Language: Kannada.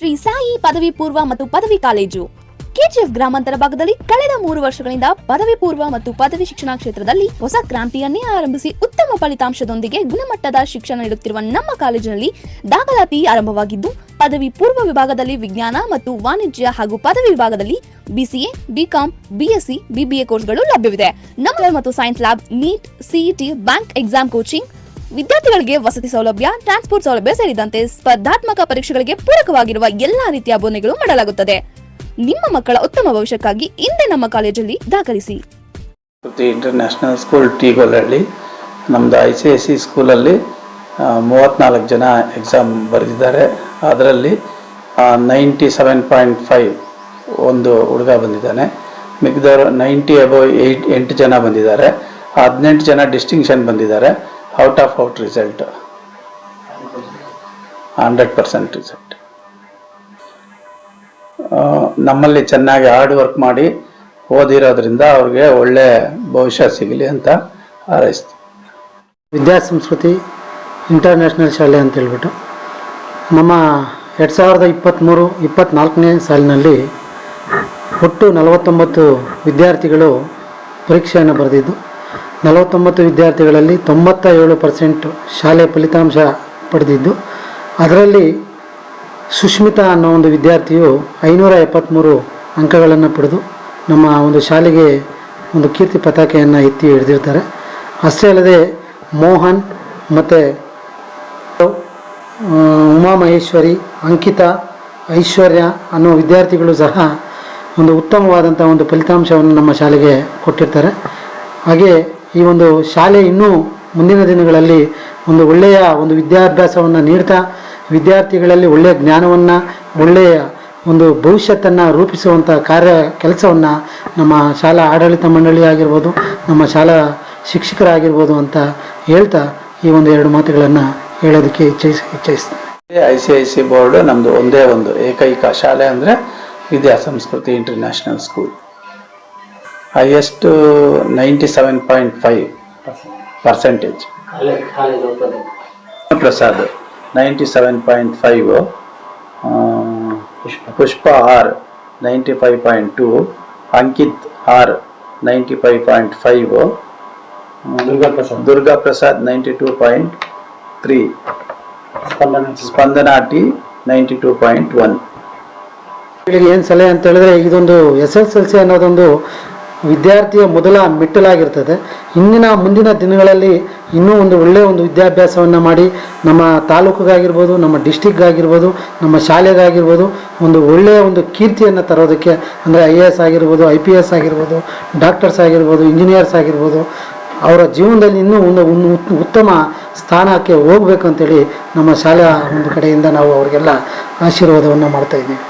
ಶ್ರೀ ಸಾಯಿ ಪದವಿ ಪೂರ್ವ ಮತ್ತು ಪದವಿ ಕಾಲೇಜು. ಕೆಜಿಎಫ್ ಗ್ರಾಮಾಂತರ ಭಾಗದಲ್ಲಿ ಕಳೆದ ಮೂರು ವರ್ಷಗಳಿಂದ ಪದವಿ ಪೂರ್ವ ಮತ್ತು ಪದವಿ ಶಿಕ್ಷಣ ಕ್ಷೇತ್ರದಲ್ಲಿ ಹೊಸ ಕ್ರಾಂತಿಯನ್ನೇ ಆರಂಭಿಸಿ ಉತ್ತಮ ಫಲಿತಾಂಶದೊಂದಿಗೆ ಗುಣಮಟ್ಟದ ಶಿಕ್ಷಣ ನೀಡುತ್ತಿರುವ ನಮ್ಮ ಕಾಲೇಜಿನಲ್ಲಿ ದಾಖಲಾತಿ ಆರಂಭವಾಗಿದ್ದು, ಪದವಿ ಪೂರ್ವ ವಿಭಾಗದಲ್ಲಿ ವಿಜ್ಞಾನ ಮತ್ತು ವಾಣಿಜ್ಯ ಹಾಗೂ ಪದವಿ ವಿಭಾಗದಲ್ಲಿ ಬಿಸಿಎ ಬಿಕಾಂ ಬಿಎಸ್ಸಿ ಬಿಬಿಎ ಕೋರ್ಸ್ಗಳು ಲಭ್ಯವಿದೆ. ನಮ್ಮ ಮತ್ತು science lab NEET CET bank exam coaching ವಿದ್ಯಾರ್ಥಿಗಳಿಗೆ ವಸತಿ ಸೌಲಭ್ಯ ಟ್ರಾನ್ಸ್ಪೋರ್ಟ್ ಸೌಲಭ್ಯ ಸೇರಿದಂತೆ ಸ್ಪರ್ಧಾತ್ಮಕ ಪರೀಕ್ಷೆಗಳಿಗೆ ಪೂರಕವಾಗಿರುವ ಎಲ್ಲಾ ರೀತಿಯ ಬೋನೆಗಳು ಮಾಡಲಾಗುತ್ತದೆ. ನಿಮ್ಮ ಮಕ್ಕಳ ಉತ್ತಮ ಭವಿಷ್ಯಕ್ಕಾಗಿ ಇಂದೇ ನಮ್ಮ ಕಾಲೇಜಲ್ಲಿ ದಾಖಲಿಸಿ. ಇಂಟರ್ನ್ಯಾಷನಲ್ ಸ್ಕೂಲ್ ಟೀಗೊಲಹಳ್ಳಿ, ನಮ್ದು ಐ ಸಿ ಎಸ್ ಸಿ ಸ್ಕೂಲಲ್ಲಿ ಮೂವತ್ನಾಲ್ಕು ಜನ ಎಕ್ಸಾಮ್ ಬರೆದಿದ್ದಾರೆ. ಅದರಲ್ಲಿ ನೈಂಟಿ ಸೆವೆನ್ ಪಾಯಿಂಟ್ ಫೈವ್ ಒಂದು ಹುಡುಗ ಬಂದಿದ್ದಾನೆ. ಮಿಕ್ಕಿದವರು ನೈಂಟಿ ಅಬೋ ಏಯ್ಟ್ ಎಂಟು ಜನ ಬಂದಿದ್ದಾರೆ. ಹದಿನೆಂಟು ಜನ ಡಿಸ್ಟಿಂಕ್ಷನ್ ಬಂದಿದ್ದಾರೆ. Out of out result hundred percent result ನಮ್ಮಲ್ಲಿ ಚೆನ್ನಾಗಿ ಹಾರ್ಡ್ ವರ್ಕ್ ಮಾಡಿ ಓದಿರೋದ್ರಿಂದ ಅವ್ರಿಗೆ ಒಳ್ಳೆ ಭವಿಷ್ಯ ಸಿಗಲಿ ಅಂತ ಹಾರೈಸ್ತೀವಿ. ವಿದ್ಯಾಸಂಸ್ಕೃತಿ ಇಂಟರ್ನ್ಯಾಷನಲ್ ಶಾಲೆ ಅಂತ ಹೇಳ್ಬಿಟ್ಟು ನಮ್ಮ ಎರಡು ಸಾವಿರದ ಇಪ್ಪತ್ತ್ಮೂರು ಇಪ್ಪತ್ತ್ನಾಲ್ಕನೇ ಸಾಲಿನಲ್ಲಿ ಒಟ್ಟು ನಲವತ್ತೊಂಬತ್ತು ವಿದ್ಯಾರ್ಥಿಗಳು ಪರೀಕ್ಷೆಯನ್ನು ಬರೆದಿದ್ದು. ನಲವತ್ತೊಂಬತ್ತು ವಿದ್ಯಾರ್ಥಿಗಳಲ್ಲಿ ತೊಂಬತ್ತ ಏಳು ಪರ್ಸೆಂಟ್ ಶಾಲೆ ಫಲಿತಾಂಶ ಪಡೆದಿದ್ದು, ಅದರಲ್ಲಿ ಸುಷ್ಮಿತಾ ಅನ್ನೋ ಒಂದು ವಿದ್ಯಾರ್ಥಿಯು ಐನೂರ ಎಪ್ಪತ್ತ್ಮೂರು ಅಂಕಗಳನ್ನು ಪಡೆದು ನಮ್ಮ ಒಂದು ಶಾಲೆಗೆ ಒಂದು ಕೀರ್ತಿ ಪತಾಕೆಯನ್ನು ಎತ್ತಿ ಹಿಡಿದಿರ್ತಾರೆ. ಅಷ್ಟೇ ಅಲ್ಲದೆ ಮೋಹನ್ ಮತ್ತು ಉಮಾ ಮಹೇಶ್ವರಿ ಅಂಕಿತಾ, ಐಶ್ವರ್ಯ ಅನ್ನೋ ವಿದ್ಯಾರ್ಥಿಗಳು ಸಹ ಒಂದು ಉತ್ತಮವಾದಂಥ ಒಂದು ಫಲಿತಾಂಶವನ್ನು ನಮ್ಮ ಶಾಲೆಗೆ ಕೊಟ್ಟಿರ್ತಾರೆ. ಹಾಗೆ ಈ ಒಂದು ಶಾಲೆ ಇನ್ನೂ ಮುಂದಿನ ದಿನಗಳಲ್ಲಿ ಒಂದು ಒಳ್ಳೆಯ ಒಂದು ವಿದ್ಯಾಭ್ಯಾಸವನ್ನು ನೀಡ್ತಾ, ವಿದ್ಯಾರ್ಥಿಗಳಲ್ಲಿ ಒಳ್ಳೆಯ ಜ್ಞಾನವನ್ನು, ಒಳ್ಳೆಯ ಒಂದು ಭವಿಷ್ಯತ್ತನ್ನು ರೂಪಿಸುವಂಥ ಕಾರ್ಯ ಕೆಲಸವನ್ನು ನಮ್ಮ ಶಾಲಾ ಆಡಳಿತ ಮಂಡಳಿ ಆಗಿರ್ಬೋದು, ನಮ್ಮ ಶಾಲಾ ಶಿಕ್ಷಕರಾಗಿರ್ಬೋದು ಅಂತ ಹೇಳ್ತಾ ಈ ಒಂದು ಎರಡು ಮಾತುಗಳನ್ನು ಹೇಳೋದಕ್ಕೆ ಇಚ್ಛಿಸ್, ಇಚ್ಛಿಸ್ತೇನೆ. I C I C board ನಮ್ಮದು ಒಂದೇ ಒಂದು ಏಕೈಕ ಶಾಲೆ ಅಂದರೆ Vidyasamskruti international school. Highest ninety seven point five percentage Prasad ninety seven point five Pushpa R ninety five point two Ankit R ninety five point five Durga Prasad Durga Prasad ninety two point three Spandana T ninety two point one ಏನು ಸಲಹೆ ಅಂತ ಹೇಳಿದ್ರೆ ಇದೊಂದು ಎಸ್ ಎಸ್ ಎಲ್ ಸಿ ಅನ್ನೋದೊಂದು ವಿದ್ಯಾರ್ಥಿಯ ಮೊದಲ ಮೆಟ್ಟಲಾಗಿರ್ತದೆ. ಇಂದಿನ ಮುಂದಿನ ದಿನಗಳಲ್ಲಿ ಇನ್ನೂ ಒಂದು ಒಳ್ಳೆಯ ಒಂದು ವಿದ್ಯಾಭ್ಯಾಸವನ್ನು ಮಾಡಿ ನಮ್ಮ ತಾಲೂಕಿಗಾಗಿರ್ಬೋದು, ನಮ್ಮ ಡಿಸ್ಟಿಕ್ಗಾಗಿರ್ಬೋದು ನಮ್ಮ ಶಾಲೆಗಾಗಿರ್ಬೋದು, ಒಂದು ಒಳ್ಳೆಯ ಒಂದು ಕೀರ್ತಿಯನ್ನು ತರೋದಕ್ಕೆ ಅಂದರೆ ಐ ಎ ಎಸ್ ಆಗಿರ್ಬೋದು, ಐ ಪಿ ಎಸ್ ಆಗಿರ್ಬೋದು, ಡಾಕ್ಟರ್ಸ್ ಆಗಿರ್ಬೋದು, ಇಂಜಿನಿಯರ್ಸ್ ಆಗಿರ್ಬೋದು, ಅವರ ಜೀವನದಲ್ಲಿ ಇನ್ನೂ ಒಂದು ಒಂದು ಉತ್- ಉತ್ತಮ ಸ್ಥಾನಕ್ಕೆ ಹೋಗಬೇಕಂತೇಳಿ ನಮ್ಮ ಶಾಲೆಯ ಒಂದು ಕಡೆಯಿಂದ ನಾವು ಅವರಿಗೆಲ್ಲ ಆಶೀರ್ವಾದವನ್ನು ಮಾಡ್ತಾ ಇದ್ದೀವಿ.